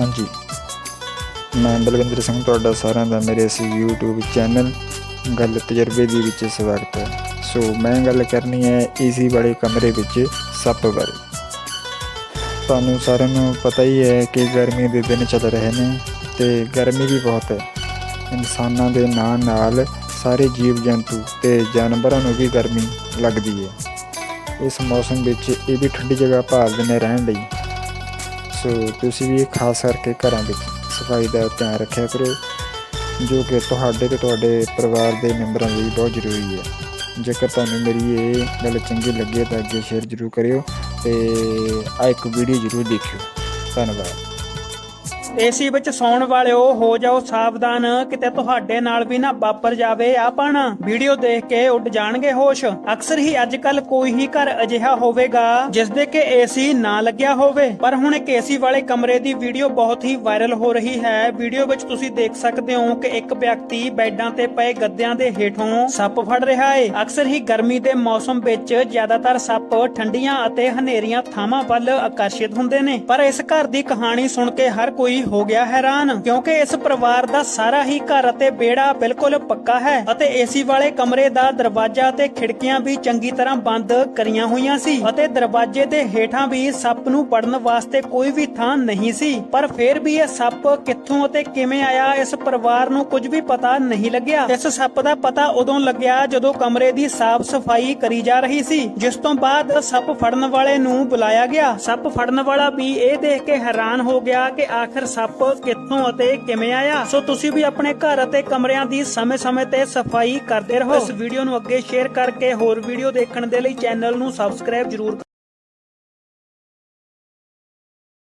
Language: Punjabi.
ਹਾਂਜੀ। ਮੈਂ ਬਲਵਿੰਦਰ ਸਿੰਘ ਤੁਹਾਡਾ ਸਾਰਿਆਂ ਦਾ ਮੇਰੇ ਇਸ YouTube ਚੈਨਲ ਗੱਲ ਤਜਰਬੇ ਦੀ ਵਿੱਚ ਸਵਾਗਤ ਹੈ। ਸੋ ਮੈਂ ਗੱਲ ਕਰਨੀ ਹੈ ਏਸੀ ਵਾਲੇ ਕਮਰੇ ਵਿੱਚ ਸੱਪ ਬਾਰੇ। ਤੁਹਾਨੂੰ ਸਾਰਿਆਂ ਨੂੰ ਪਤਾ ਹੀ ਹੈ ਕਿ ਗਰਮੀ ਦੇ ਦਿਨ ਚੱਲ ਰਹੇ ਨੇ ਤੇ ਗਰਮੀ ਵੀ ਬਹੁਤ ਹੈ। ਇਨਸਾਨਾਂ ਦੇ ਨਾਲ ਨਾਲ ਸਾਰੇ ਜੀਵ ਜੰਤੂ ਤੇ ਜਾਨਵਰਾਂ ਨੂੰ ਵੀ ਗਰਮੀ ਲੱਗਦੀ ਹੈ। ਇਸ ਮੌਸਮ ਵਿੱਚ ਇਹ ਵੀ ਠੰਡੀ ਜਗ੍ਹਾ ਭਾਲਦੇ ਨੇ ਰਹਿਣ ਲਈ। ਸੋ ਤੁਸੀਂ ਵੀ ਖਾਸ ਕਰਕੇ ਘਰਾਂ ਵਿੱਚ ਸਫ਼ਾਈ ਦਾ ਧਿਆਨ ਰੱਖਿਆ ਕਰੋ, ਜੋ ਕਿ ਤੁਹਾਡੇ ਤੇ ਤੁਹਾਡੇ ਪਰਿਵਾਰ ਦੇ ਮੈਂਬਰਾਂ ਲਈ ਬਹੁਤ ਜ਼ਰੂਰੀ ਹੈ। ਜੇਕਰ ਤੁਹਾਨੂੰ ਮੇਰੀ ਇਹ ਗੱਲ ਚੰਗੀ ਲੱਗੇ ਤਾਂ ਅੱਗੇ ਸ਼ੇਅਰ ਜ਼ਰੂਰ ਕਰਿਓ ਤੇ ਆ ਇੱਕ ਵੀਡੀਓ ਜ਼ਰੂਰ ਦੇਖਿਓ। ਧੰਨਵਾਦ। ਏਸੀ ਵਿੱਚ ਸੌਣ ਵਾਲਿਓ ਹੋ ਜਾਓ ਸਾਵਧਾਨ, ਕਿਤੇ ਤੁਹਾਡੇ ਨਾਲ ਵੀ ਨਾ ਵਾਪਰ ਜਾਵੇ ਆਪਣ। ਵੀਡੀਓ ਦੇਖ ਕੇ ਉੱਡ ਜਾਣਗੇ ਹੋਸ਼। ਅਕਸਰ ਹੀ ਅੱਜ ਕੋਈ ਹੀ ਘਰ ਅਜਿਹਾ ਹੋਵੇਗਾ ਜਿਸ ਦੇ ਕਿ ਏਸੀ ਨਾ ਲੱਗਿਆ ਹੋਵੇ। ਪਰ ਹੁਣ ਇੱਕ ਏਸੀ ਵਾਲੇ ਕਮਰੇ ਦੀ ਵੀਡੀਓ ਬਹੁਤ ਹੀ ਵਾਇਰਲ ਹੋ ਰਹੀ ਹੈ। ਵੀਡੀਓ ਵਿੱਚ ਤੁਸੀਂ ਦੇਖ ਸਕਦੇ ਹੋ ਕਿ ਇੱਕ ਵਿਅਕਤੀ ਬੈੱਡਾਂ ਤੇ ਪਏ ਗੱਦਿਆਂ ਦੇ ਹੇਠੋਂ ਸੱਪ ਫੜ ਰਿਹਾ ਹੈ ਅਕਸਰ ਹੀ ਗਰਮੀ ਦੇ ਮੌਸਮ ਵਿੱਚ ਜ਼ਿਆਦਾਤਰ ਸੱਪ ਠੰਡੀਆਂ ਅਤੇ ਹਨੇਰੀਆਂ ਥਾਵਾਂ ਵੱਲ ਆਕਰਸ਼ਿਤ ਹੁੰਦੇ ਨੇ। ਪਰ ਇਸ ਘਰ ਦੀ ਕਹਾਣੀ ਸੁਣ ਕੇ ਹਰ ਕੋਈ ਹੋ ਗਿਆ ਹੈਰਾਨ, ਕਿਉਂਕਿ ਇਸ ਪਰਿਵਾਰ ਦਾ ਸਾਰਾ ਹੀ ਘਰ ਅਤੇ ਵਿਹੜਾ ਬਿਲਕੁਲ ਪੱਕਾ ਹੈ ਅਤੇ ਏਸੀ ਵਾਲੇ ਕਮਰੇ ਦਾ ਦਰਵਾਜ਼ਾ ਤੇ ਖਿੜਕੀਆਂ ਵੀ ਚੰਗੀ ਤਰ੍ਹਾਂ ਬੰਦ ਕਰੀਆਂ ਹੋਈਆਂ ਸੀ ਅਤੇ ਦਰਵਾਜ਼ੇ ਦੇ ਹੇਠਾਂ ਵੀ ਸੱਪ ਨੂੰ ਵੜਨ ਵਾਸਤੇ ਕੋਈ ਵੀ ਥਾਂ ਨਹੀਂ ਸੀ। ਪਰ ਫਿਰ ਵੀ ਇਹ ਸੱਪ ਕਿੱਥੋਂ ਅਤੇ ਕਿਵੇਂ ਆਇਆ, ਇਸ ਪਰਿਵਾਰ ਨੂੰ ਕੁਝ ਵੀ ਪਤਾ ਨਹੀਂ ਲੱਗਿਆ। ਇਸ ਸੱਪ ਦਾ ਪਤਾ ਉਦੋਂ ਲੱਗਿਆ ਜਦੋਂ ਕਮਰੇ ਦੀ ਸਾਫ਼ ਸਫ਼ਾਈ ਕਰੀ ਜਾ ਰਹੀ ਸੀ, ਜਿਸ ਤੋਂ ਬਾਅਦ ਸੱਪ ਫੜਨ ਵਾਲੇ ਨੂੰ ਬੁਲਾਇਆ ਗਿਆ। ਸੱਪ ਫੜਨ ਵਾਲਾ ਵੀ ਇਹ ਦੇਖ ਕੇ ਹੈਰਾਨ ਹੋ ਗਿਆ ਕਿ ਆਖਰ ਸੱਪ ਕਿੱਥੋਂ ਅਤੇ ਕਿਵੇਂ ਆਇਆ? ਸੋ ਤੁਸੀਂ ਵੀ ਆਪਣੇ ਘਰ ਅਤੇ ਕਮਰਿਆਂ ਦੀ ਸਮੇਂ-ਸਮੇਂ ਤੇ ਸਫ਼ਾਈ ਕਰਦੇ ਰਹੋ। ਇਸ ਵੀਡੀਓ ਨੂੰ ਅੱਗੇ ਸ਼ੇਅਰ ਕਰਕੇ ਹੋਰ ਵੀਡੀਓ ਦੇਖਣ ਦੇ ਲਈ ਚੈਨਲ ਨੂੰ ਸਬਸਕ੍ਰਾਈਬ ਜ਼ਰੂਰ